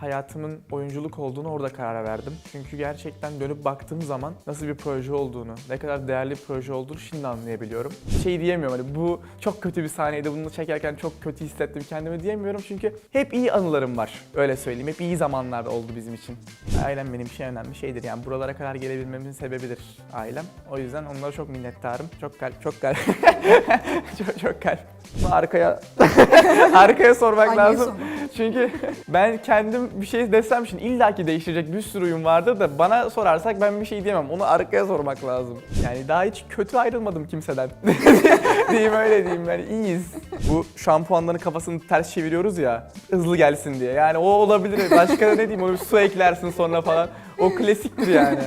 hayatımın oyunculuk olduğunu orada karar verdim. Çünkü gerçekten dönüp baktığım zaman nasıl bir proje olduğunu, ne kadar değerli bir proje olduğunu şimdi anlayabiliyorum. Şey diyemiyorum hani bu çok kötü bir sahneydi, bunu çekerken çok kötü hissettim kendimi diyemiyorum. Çünkü hep iyi anılarım var, öyle söyleyeyim. Hep iyi zamanlar oldu bizim için. Ailem benim için önemli şeydir. Yani buralara kadar gelebilmemin sebebidir ailem. O yüzden onlara çok minnettarım. Çok kalp, çok kalp. çok, çok kalp. Arkaya arkaya sormak Anneye lazım. sormak. Çünkü ben kendim bir şey desem şimdi illaki değiştirecek bir sürü uyum vardır da bana sorarsak ben bir şey diyemem. Onu arkaya sormak lazım. Yani daha hiç kötü ayrılmadım kimseden. diyeyim öyle diyeyim yani iyiyiz. Bu şampuanların kafasını ters çeviriyoruz ya hızlı gelsin diye. Yani o olabilir. Başka ne diyeyim onu su eklersin sonra falan. O klasiktir yani.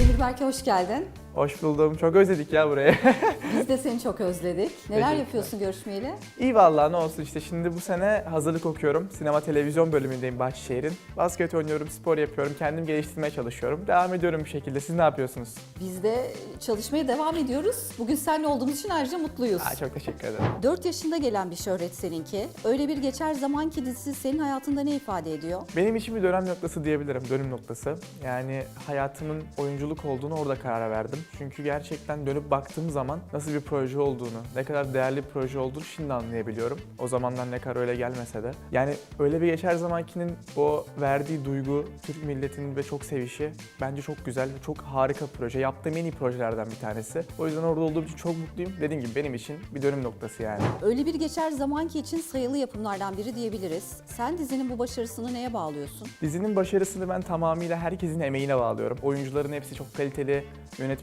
Emir Berke hoş geldin. Hoş buldum. Çok özledik ya burayı. Biz de seni çok özledik. Neler yapıyorsun görüşmeyeli? İyi vallahi ne olsun işte şimdi bu sene hazırlık okuyorum. Sinema televizyon bölümündeyim Bahçeşehir'in. Basket oynuyorum, spor yapıyorum, kendimi geliştirmeye çalışıyorum. Devam ediyorum bir şekilde. Siz ne yapıyorsunuz? Biz de çalışmaya devam ediyoruz. Bugün seninle olduğumuz için ayrıca mutluyuz. Aa, çok teşekkür ederim. 4 yaşında gelen bir şöhret seninki. Öyle bir geçer zamanki dizisi senin hayatında ne ifade ediyor? Benim için bir dönem noktası diyebilirim, dönüm noktası. Yani hayatımın oyunculuk olduğunu orada karar verdim. Çünkü gerçekten dönüp baktığım zaman nasıl bir proje olduğunu, ne kadar değerli bir proje olduğunu şimdi anlayabiliyorum. O zamanlar ne kadar öyle gelmese de. Yani öyle bir geçer zamankinin o verdiği duygu, Türk milletinin ve çok sevişi bence çok güzel ve çok harika bir proje. Yaptığım en iyi projelerden bir tanesi. O yüzden orada olduğum için çok mutluyum. Dediğim gibi benim için bir dönüm noktası yani. Öyle bir geçer zamanki için sayılı yapımlardan biri diyebiliriz. Sen dizinin bu başarısını neye bağlıyorsun? Dizinin başarısını ben tamamıyla herkesin emeğine bağlıyorum. Oyuncuların hepsi çok kaliteli,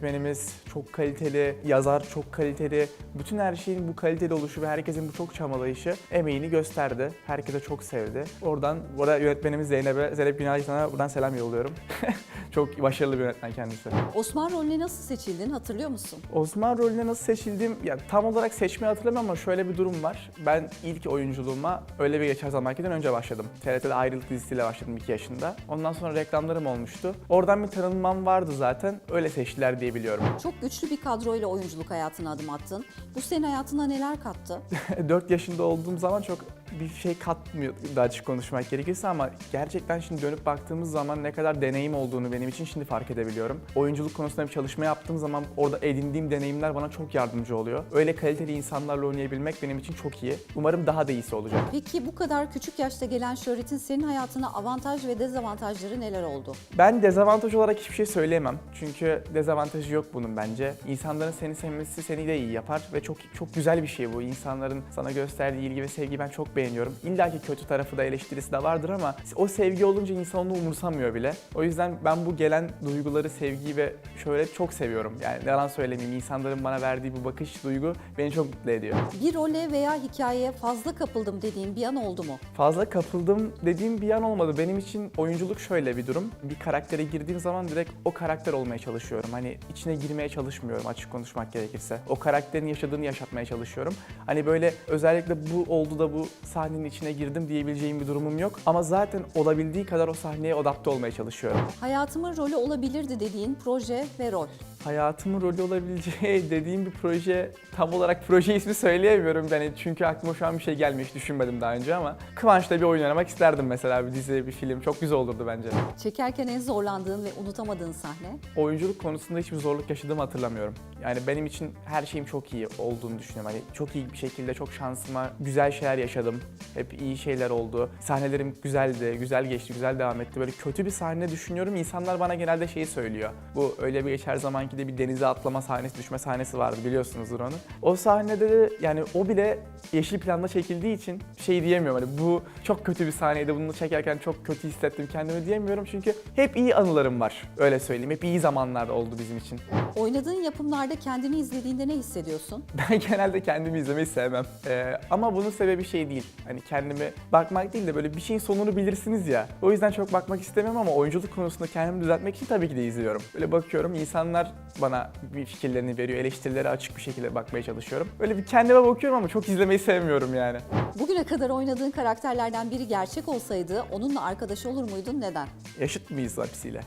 yönetmenimiz çok kaliteli, yazar çok kaliteli. Bütün her şeyin bu kaliteli oluşu ve herkesin bu çok çamalayışı emeğini gösterdi. Herkese çok sevdi. Oradan bu arada yönetmenimiz Zeynep'e, Zeynep Günay sana buradan selam yolluyorum. çok başarılı bir yönetmen kendisi. Osman rolüne nasıl seçildin hatırlıyor musun? Osman rolüne nasıl seçildim? Ya tam olarak seçmeyi hatırlamıyorum ama şöyle bir durum var. Ben ilk oyunculuğuma öyle bir geçer zamankiden önce başladım. TRT'de Ayrılık dizisiyle başladım 2 yaşında. Ondan sonra reklamlarım olmuştu. Oradan bir tanınmam vardı zaten. Öyle seçtiler diye biliyorum. Çok güçlü bir kadroyla oyunculuk hayatına adım attın. Bu senin hayatına neler kattı? 4 yaşında olduğum zaman çok bir şey katmıyor daha açık konuşmak gerekirse ama gerçekten şimdi dönüp baktığımız zaman ne kadar deneyim olduğunu benim için şimdi fark edebiliyorum. Oyunculuk konusunda bir çalışma yaptığım zaman orada edindiğim deneyimler bana çok yardımcı oluyor. Öyle kaliteli insanlarla oynayabilmek benim için çok iyi. Umarım daha da iyisi olacak. Peki bu kadar küçük yaşta gelen şöhretin senin hayatına avantaj ve dezavantajları neler oldu? Ben dezavantaj olarak hiçbir şey söyleyemem. Çünkü dezavantajı yok bunun bence. İnsanların seni sevmesi seni de iyi yapar ve çok çok güzel bir şey bu. İnsanların sana gösterdiği ilgi ve sevgiyi ben çok beğeniyorum. İlla ki kötü tarafı da eleştirisi de vardır ama o sevgi olunca insan onu umursamıyor bile. O yüzden ben bu gelen duyguları, sevgiyi ve şöyle çok seviyorum. Yani yalan söylemeyeyim. İnsanların bana verdiği bu bakış, duygu beni çok mutlu ediyor. Bir role veya hikayeye fazla kapıldım dediğin bir an oldu mu? Fazla kapıldım dediğim bir an olmadı. Benim için oyunculuk şöyle bir durum. Bir karaktere girdiğim zaman direkt o karakter olmaya çalışıyorum. Hani içine girmeye çalışmıyorum açık konuşmak gerekirse. O karakterin yaşadığını yaşatmaya çalışıyorum. Hani böyle özellikle bu oldu da bu sahnenin içine girdim diyebileceğim bir durumum yok. Ama zaten olabildiği kadar o sahneye adapte olmaya çalışıyorum. Hayatımın rolü olabilirdi dediğin proje ve rol. Hayatımın rolü olabileceği dediğim bir proje tam olarak proje ismi söyleyemiyorum yani çünkü aklıma şu an bir şey gelmiş düşünmedim daha önce ama Kıvanç'la bir oyun oynamak isterdim mesela bir dizi bir film çok güzel olurdu bence. Çekerken en zorlandığın ve unutamadığın sahne? Oyunculuk konusunda hiçbir zorluk yaşadığımı hatırlamıyorum. Yani benim için her şeyim çok iyi olduğunu düşünüyorum. Hani çok iyi bir şekilde çok şansıma güzel şeyler yaşadım. Hep iyi şeyler oldu. Sahnelerim güzeldi, güzel geçti, güzel devam etti. Böyle kötü bir sahne düşünüyorum. İnsanlar bana genelde şeyi söylüyor. Bu öyle bir geçer zamanki de bir denize atlama sahnesi, düşme sahnesi vardı biliyorsunuzdur onu. O sahnede de yani o bile yeşil planda çekildiği için şey diyemiyorum. Hani bu çok kötü bir sahneydi. Bunu çekerken çok kötü hissettim kendimi diyemiyorum. Çünkü hep iyi anılarım var. Öyle söyleyeyim. Hep iyi zamanlar oldu bizim için. Oynadığın yapımlarda kendini izlediğinde ne hissediyorsun? Ben genelde kendimi izlemeyi sevmem. Ee, ama bunun sebebi şey değil. Hani kendimi bakmak değil de böyle bir şeyin sonunu bilirsiniz ya. O yüzden çok bakmak istemem ama oyunculuk konusunda kendimi düzeltmek için tabii ki de izliyorum. Böyle bakıyorum insanlar bana bir fikirlerini veriyor. Eleştirilere açık bir şekilde bakmaya çalışıyorum. Böyle bir kendime bakıyorum ama çok izlemeyi sevmiyorum yani. Bugüne kadar oynadığın karakterlerden biri gerçek olsaydı onunla arkadaş olur muydun? Neden? Yaşıt mıyız hepsiyle?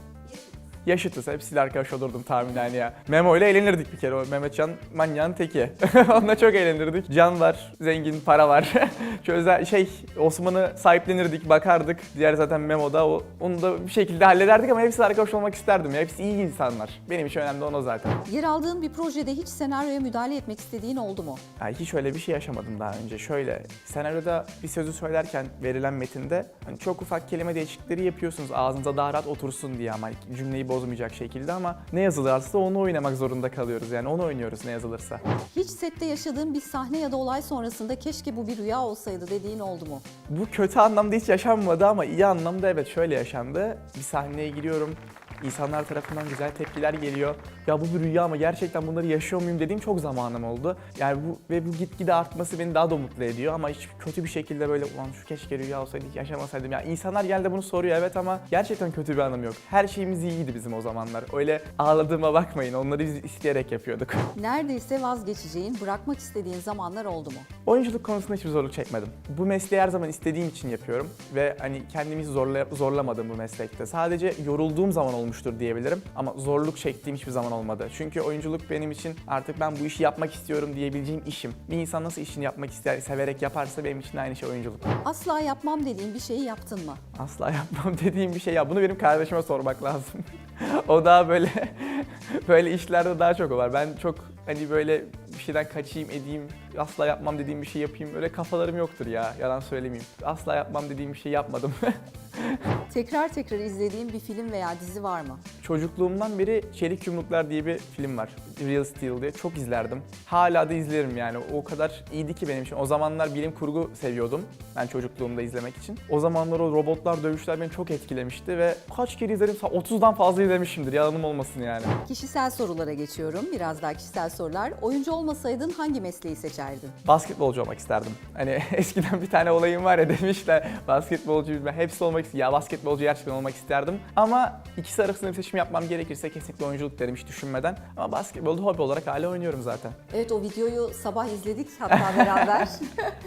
Yaşıtız. Hepsiyle arkadaş olurdum tahminen ya. Memo ile eğlenirdik bir kere. O Mehmetcan manyağın teki. Onunla çok eğlenirdik. Can var, zengin, para var. Çözer, şey Osman'ı sahiplenirdik, bakardık. Diğer zaten Memo da o, onu da bir şekilde hallederdik ama hepsiyle arkadaş olmak isterdim ya. Hepsi iyi insanlar. Benim için önemli olan o zaten. Yer aldığın bir projede hiç senaryoya müdahale etmek istediğin oldu mu? Yani hiç öyle bir şey yaşamadım daha önce. Şöyle, senaryoda bir sözü söylerken verilen metinde hani çok ufak kelime değişiklikleri yapıyorsunuz ağzınıza daha rahat otursun diye ama cümleyi bozmayacak şekilde ama ne yazılırsa onu oynamak zorunda kalıyoruz. Yani onu oynuyoruz ne yazılırsa. Hiç sette yaşadığın bir sahne ya da olay sonrasında keşke bu bir rüya olsaydı dediğin oldu mu? Bu kötü anlamda hiç yaşanmadı ama iyi anlamda evet şöyle yaşandı. Bir sahneye giriyorum. İnsanlar tarafından güzel tepkiler geliyor. Ya bu bir rüya ama gerçekten bunları yaşıyor muyum dediğim çok zamanım oldu. Yani bu ve bu gitgide artması beni daha da mutlu ediyor ama hiç kötü bir şekilde böyle ulan şu keşke rüya olsaydı yaşamasaydım. Ya insanlar geldi bunu soruyor evet ama gerçekten kötü bir anlamı yok. Her şeyimiz iyiydi bizim o zamanlar. Öyle ağladığıma bakmayın. Onları biz isteyerek yapıyorduk. Neredeyse vazgeçeceğin, bırakmak istediğin zamanlar oldu mu? Oyunculuk konusunda hiçbir zorluk çekmedim. Bu mesleği her zaman istediğim için yapıyorum ve hani kendimi hiç zorla, zorlamadım bu meslekte. Sadece yorulduğum zaman olmuştur diyebilirim ama zorluk çektiğim hiçbir zaman olmadı. Çünkü oyunculuk benim için artık ben bu işi yapmak istiyorum diyebileceğim işim. Bir insan nasıl işini yapmak ister, severek yaparsa benim için aynı şey oyunculuk. Asla yapmam dediğin bir şeyi yaptın mı? Asla yapmam dediğim bir şey ya. Bunu benim kardeşime sormak lazım. o daha böyle böyle işlerde daha çok o var. Ben çok hani böyle bir şeyden kaçayım edeyim, asla yapmam dediğim bir şey yapayım. Öyle kafalarım yoktur ya. Yalan söylemeyeyim. Asla yapmam dediğim bir şey yapmadım. Tekrar tekrar izlediğin bir film veya dizi var mı? Çocukluğumdan beri Çelik Yumruklar diye bir film var. Real Steel diye. Çok izlerdim. Hala da izlerim yani. O kadar iyiydi ki benim için. O zamanlar bilim kurgu seviyordum. Ben çocukluğumda izlemek için. O zamanlar o robotlar, dövüşler beni çok etkilemişti ve kaç kere izledim? 30'dan fazla izlemişimdir. Yalanım olmasın yani. Kişisel sorulara geçiyorum. Biraz daha kişisel sorular. Oyuncu olmasaydın hangi mesleği seçerdin? Basketbolcu olmak isterdim. Hani eskiden bir tane olayım var ya demişler basketbolcu bilmem hepsi olmak. Ya basketbolcu gerçekten olmak isterdim. Ama ikisi arasında bir seçim yapmam gerekirse kesinlikle oyunculuk derim hiç düşünmeden. Ama basketbolda hobi olarak hala oynuyorum zaten. Evet o videoyu sabah izledik hatta beraber.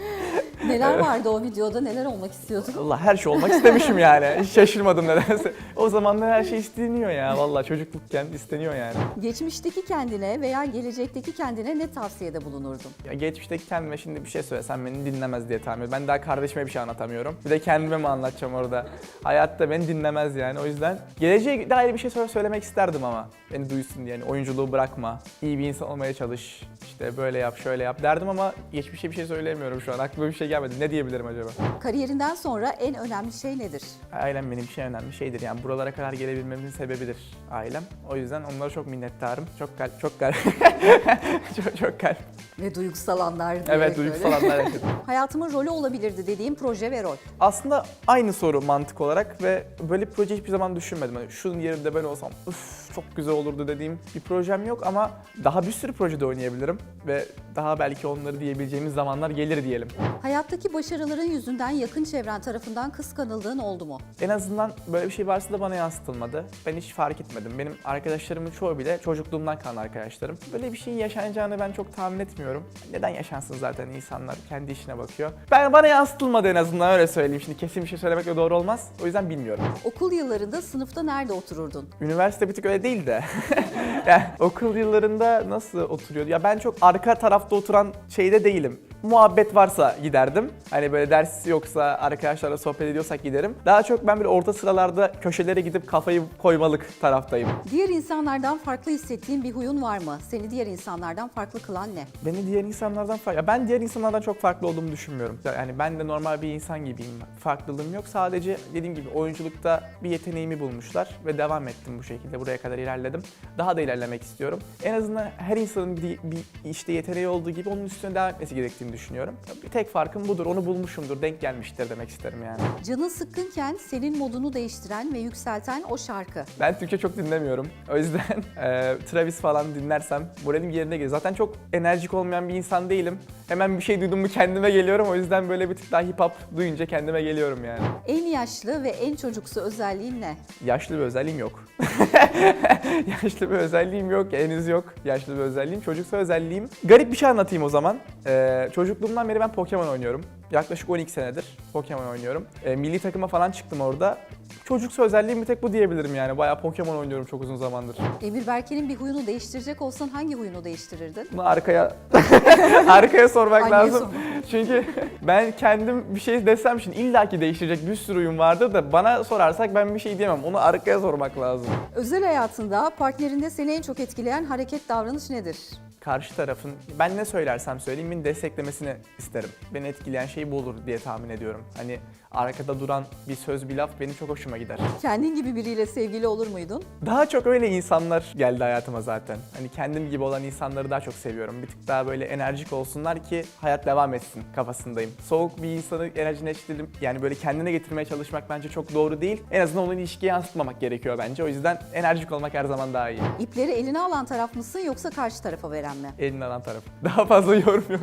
neler vardı o videoda? Neler olmak istiyordun? Allah her şey olmak istemişim yani. Hiç şaşırmadım nedense. O zamanlar her şey isteniyor ya. Vallahi çocuklukken isteniyor yani. Geçmişteki kendine veya gelecekteki kendine ne tavsiyede bulunurdun? Ya geçmişteki kendime şimdi bir şey söylesem beni dinlemez diye tahmin ediyorum. Ben daha kardeşime bir şey anlatamıyorum. Bir de kendime mi anlatacağım orada? Hayatta beni dinlemez yani. O yüzden geleceğe dair bir şey söyle- söylemek isterdim ama. Beni duysun diye. Yani oyunculuğu bırakma. iyi bir insan olmaya çalış. İşte böyle yap, şöyle yap derdim ama geçmişe bir şey söyleyemiyorum şu an. Aklıma bir şey gelmedi. Ne diyebilirim acaba? Kariyerinden sonra en önemli şey nedir? Ailem benim için önemli şeydir. Yani buralara kadar gelebilmemin sebebidir ailem. O yüzden onlara çok minnettarım. Çok kalp, çok kalp. çok, çok kalp. Ve duygusal anlar diyerek Evet, böyle. duygusal anlar yaşadım. Hayatımın rolü olabilirdi dediğim proje ve rol. Aslında aynı soru mantık olarak ve böyle bir proje hiçbir zaman düşünmedim. Hani şunun yerinde ben olsam üf çok güzel olurdu dediğim bir projem yok ama daha bir sürü projede oynayabilirim ve daha belki onları diyebileceğimiz zamanlar gelir diyelim. Hayattaki başarıların yüzünden yakın çevren tarafından kıskanıldığın oldu mu? En azından böyle bir şey varsa da bana yansıtılmadı. Ben hiç fark etmedim. Benim arkadaşlarımın çoğu bile çocukluğumdan kalan arkadaşlarım. Böyle bir şeyin yaşanacağını ben çok tahmin etmiyorum. Neden yaşansın zaten insanlar kendi işine bakıyor. Ben bana yansıtılmadı en azından öyle söyleyeyim. Şimdi kesin bir şey söylemek de doğru olmaz. O yüzden bilmiyorum. Okul yıllarında sınıfta nerede otururdun? Üniversite bir tık öyle değil de. yani okul yıllarında nasıl oturuyordu? Ya ben çok arka tarafta oturan şeyde değilim. Muhabbet varsa giderdim. Hani böyle ders yoksa arkadaşlarla sohbet ediyorsak giderim. Daha çok ben böyle orta sıralarda köşelere gidip kafayı koymalık taraftayım. Diğer insanlardan farklı hissettiğin bir huyun var mı? Seni diğer insanlardan farklı kılan ne? Beni diğer insanlardan farklı... Ben diğer insanlardan çok farklı olduğumu düşünmüyorum. Yani ben de normal bir insan gibiyim. Farklılığım yok. Sadece dediğim gibi oyunculukta bir yeteneğimi bulmuşlar ve devam ettim bu şekilde. Buraya kadar ilerledim. Daha da ilerlemek istiyorum. En azından her insanın bir, bir işte yeteneği olduğu gibi onun üstüne devam etmesi gerektiğini düşünüyorum. Bir tek farkım budur. Onu bulmuşumdur. Denk gelmiştir demek isterim yani. Canın sıkkınken senin modunu değiştiren ve yükselten o şarkı. Ben Türkçe çok dinlemiyorum. O yüzden e, Travis falan dinlersem moralim yerine gelir. Zaten çok enerjik olmayan bir insan değilim. Hemen bir şey duydum mu kendime geliyorum. O yüzden böyle bir tık daha hip hop duyunca kendime geliyorum yani. En yaşlı ve en çocuksu özelliğin ne? Yaşlı bir özelliğim yok. Yaşlı bir özelliğim yok, henüz yok. Yaşlı bir özelliğim, çocuksa özelliğim. Garip bir şey anlatayım o zaman. Ee, çocukluğumdan beri ben Pokemon oynuyorum. Yaklaşık 12 senedir Pokemon oynuyorum. E, milli takıma falan çıktım orada. Çocuksu özelliğim bir tek bu diyebilirim yani. Bayağı Pokemon oynuyorum çok uzun zamandır. Emir Berke'nin bir huyunu değiştirecek olsan hangi huyunu değiştirirdin? Bunu arkaya arkaya sormak Anneye lazım. sormak. Çünkü ben kendim bir şey desem şimdi illaki değiştirecek bir sürü uyum vardı da bana sorarsak ben bir şey diyemem. Onu arkaya sormak lazım. Özel hayatında partnerinde seni en çok etkileyen hareket davranış nedir? Karşı tarafın ben ne söylersem söyleyeyim beni desteklemesini isterim. Beni etkileyen şey bu olur diye tahmin ediyorum. Hani arkada duran bir söz bir laf benim çok hoşuma gider. Kendin gibi biriyle sevgili olur muydun? Daha çok öyle insanlar geldi hayatıma zaten. Hani kendim gibi olan insanları daha çok seviyorum. Bir tık daha böyle enerjik olsunlar ki hayat devam etsin kafasındayım. Soğuk bir insanı enerjileştirip yani böyle kendine getirmeye çalışmak bence çok doğru değil. En azından onu ilişkiye yansıtmamak gerekiyor bence. O yüzden enerjik olmak her zaman daha iyi. İpleri eline alan taraf mısın yoksa karşı tarafa veren mi? Elini alan taraf. Daha fazla yorum yok.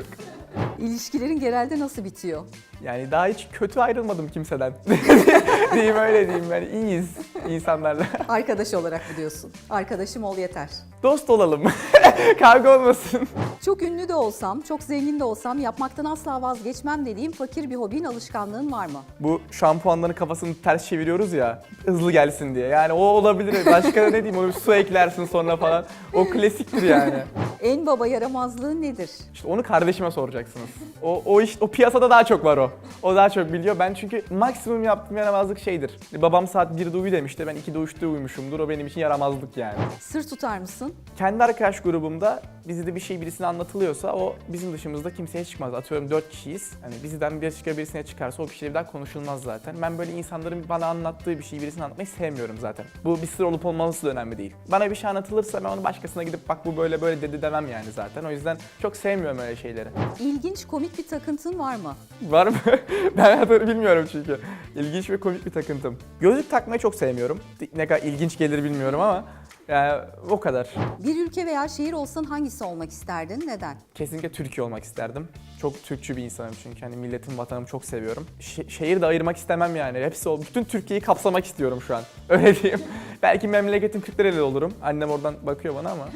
İlişkilerin genelde nasıl bitiyor? Yani daha hiç kötü ayrılmadım kimseden. diyeyim öyle diyeyim yani iyiyiz insanlarla. Arkadaş olarak mı diyorsun? Arkadaşım ol yeter. Dost olalım. Kavga olmasın. Çok ünlü de olsam, çok zengin de olsam yapmaktan asla vazgeçmem dediğim fakir bir hobin, alışkanlığın var mı? Bu şampuanların kafasını ters çeviriyoruz ya hızlı gelsin diye. Yani o olabilir. Başka ne diyeyim onu su eklersin sonra falan. O klasiktir yani. En baba yaramazlığın nedir? İşte onu kardeşime soracaksınız. O, o iş, o piyasada daha çok var o. O daha çok biliyor. Ben çünkü maksimum yaptığım yaramazlık şeydir. Babam saat 1'de uyu demişti. Ben 2'de 3'te uyumuşumdur. O benim için yaramazlık yani. Sır tutar mısın? Kendi arkadaş grubumda bizde bir şey birisine anlatılıyorsa o bizim dışımızda kimseye çıkmaz. Atıyorum 4 kişiyiz. Hani bizden bir başka birisine çıkarsa o kişiyle bir daha konuşulmaz zaten. Ben böyle insanların bana anlattığı bir şeyi birisine anlatmayı sevmiyorum zaten. Bu bir sır olup olmaması da önemli değil. Bana bir şey anlatılırsa ben onu başkasına gidip bak bu böyle böyle dedi demem yani zaten. O yüzden çok sevmiyorum öyle şeyleri. İlginç, komik bir takıntın var mı? Var mı? ben hayatını bilmiyorum çünkü. İlginç ve komik bir takıntım. Gözlük takmayı çok sevmiyorum. Ne kadar ilginç gelir bilmiyorum ama yani o kadar. Bir ülke veya şehir olsan hangisi olmak isterdin? Neden? Kesinlikle Türkiye olmak isterdim. Çok Türkçü bir insanım çünkü hani milletim, vatanımı çok seviyorum. Ş- şehir de ayırmak istemem yani. Hepsi o. Bütün Türkiye'yi kapsamak istiyorum şu an. Öyle diyeyim. Belki memleketim Kırklareli olurum. Annem oradan bakıyor bana ama.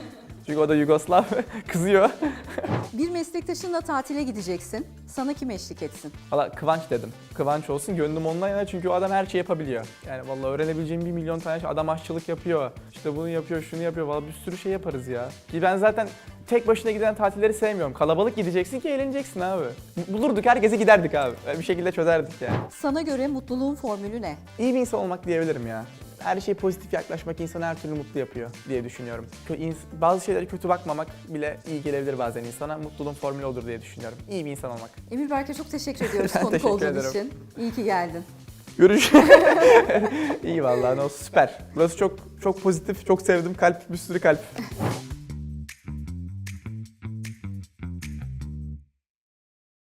Çünkü o da Yugoslav. Kızıyor. Bir meslektaşınla tatile gideceksin. Sana kim eşlik etsin? Valla Kıvanç dedim. Kıvanç olsun gönlüm ondan yana çünkü o adam her şeyi yapabiliyor. Yani vallahi öğrenebileceğim bir milyon tane şey. Adam aşçılık yapıyor. İşte bunu yapıyor, şunu yapıyor. Vallahi bir sürü şey yaparız ya. Ki ben zaten tek başına giden tatilleri sevmiyorum. Kalabalık gideceksin ki eğleneceksin abi. Bulurduk herkese giderdik abi. Bir şekilde çözerdik yani. Sana göre mutluluğun formülü ne? İyi bir insan olmak diyebilirim ya. Her şey pozitif yaklaşmak insanı her türlü mutlu yapıyor diye düşünüyorum. Bazı şeylere kötü bakmamak bile iyi gelebilir bazen insana. Mutluluğun formülü olur diye düşünüyorum. İyi bir insan olmak. Emir Berke çok teşekkür ediyoruz konuk teşekkür olduğun ederim. için. İyi ki geldin. Görüş. İyi vallahi no süper. Burası çok çok pozitif, çok sevdim kalp, bir sürü kalp.